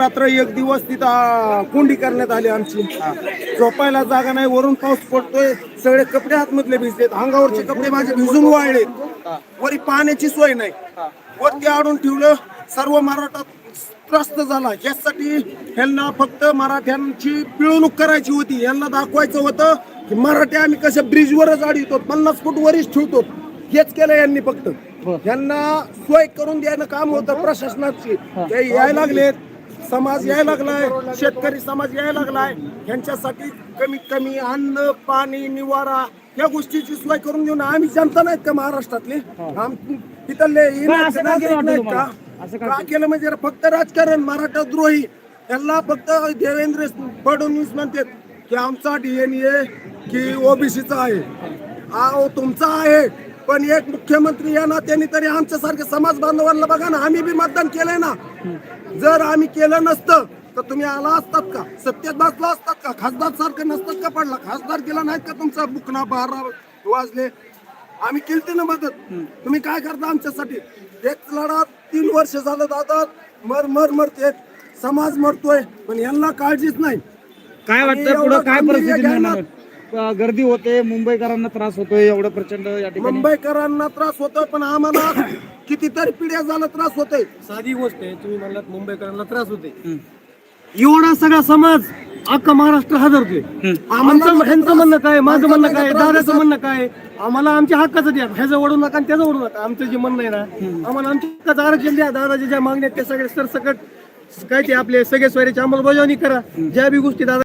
रात्र एक दिवस तिथं कोंडी करण्यात आली आमची. झोपायला जागा नाही वरून पाऊस पडतोय सगळे कपडे आतमधले भिजलेत अंगावरचे कपडे माझे भिजून वाळले वरी पाण्याची सोय नाही. वरती आडून ठेवलं सर्व मराठा त्रस्त झाला. यासाठी ह्यांना फक्त मराठ्यांची पिळवणूक करायची होती. यांना दाखवायचं होतं की मराठी आम्ही कसं ब्रिजवरच आडितो पन्नास फूट वरीच ठेवतो. हेच केलं यांनी फक्त. यांना सोय करून द्यायला काम होतं प्रशासनाची. ते यायला लागलेत. समाज यायला लागलाय शेतकरी समाज यायला लागलाय. यांच्यासाठी कमीत कमी अन्न पाणी निवारा या गोष्टीची सोय करून देऊन आम्ही जनता नाहीत का महाराष्ट्रातले? आम तिथले का केलं नाहीत? का? का म्हणजे फक्त राजकारण मराठा द्रोही यांना फक्त देवेंद्र फडणवीस म्हणतात की आमचा डीएनए की ओबीसीचा आहे. अहो तुमचा आहे. पण एक मुख्यमंत्री या नात्याने तरी आमच्यासारख्या समाज बांधवांना बघा ना आम्ही बी मतदान केलंय ना. जर आम्ही केलं नसतं तर तुम्ही आला असतात का? सत्तेत बसला असतात का? खासदार सारखं नसतात का पडला? खासदार केला नाहीत का तुमचा? बुकना बारा वाजले. आम्ही केलते ना मदत. तुम्ही काय करता आमच्यासाठी? एक लढा तीन वर्ष झालं दादा. मर मर मरते समाज मरतोय. पण यांना काळजीच नाही. काय वाटतं पुढं? काय परिस्थिती गर्दी होते मुंबईकरांना त्रास होतोय एवढं प्रचंड या ठिकाणी. मुंबईकरांना त्रास होतोय पण आम्हाला कितीतरी पिढ्या झाला त्रास होतोय. साधी गोष्ट आहे तुम्ही म्हणलात मुंबईकरांना त्रास होते एवढा सगळा समाज अख्खा महाराष्ट्र हादरतोय. आमचं ह्यांचं म्हणणं काय माझं म्हणणं काय दादाचं म्हणणं काय आम्हाला आमच्या हक्काचं द्या. ह्याचं ओढू नका आणि त्याचं ओढू नका. आमचं जे म्हणणं आहे ना आम्हाला आमच्या हक्काचं आरक्षण द्या. दादाच्या ज्या मागण्या त्या सगळे सरसकट काय ते आपले सगळे स्वारीची अंमलबजावणी करा. ज्या बी गोष्टी दादा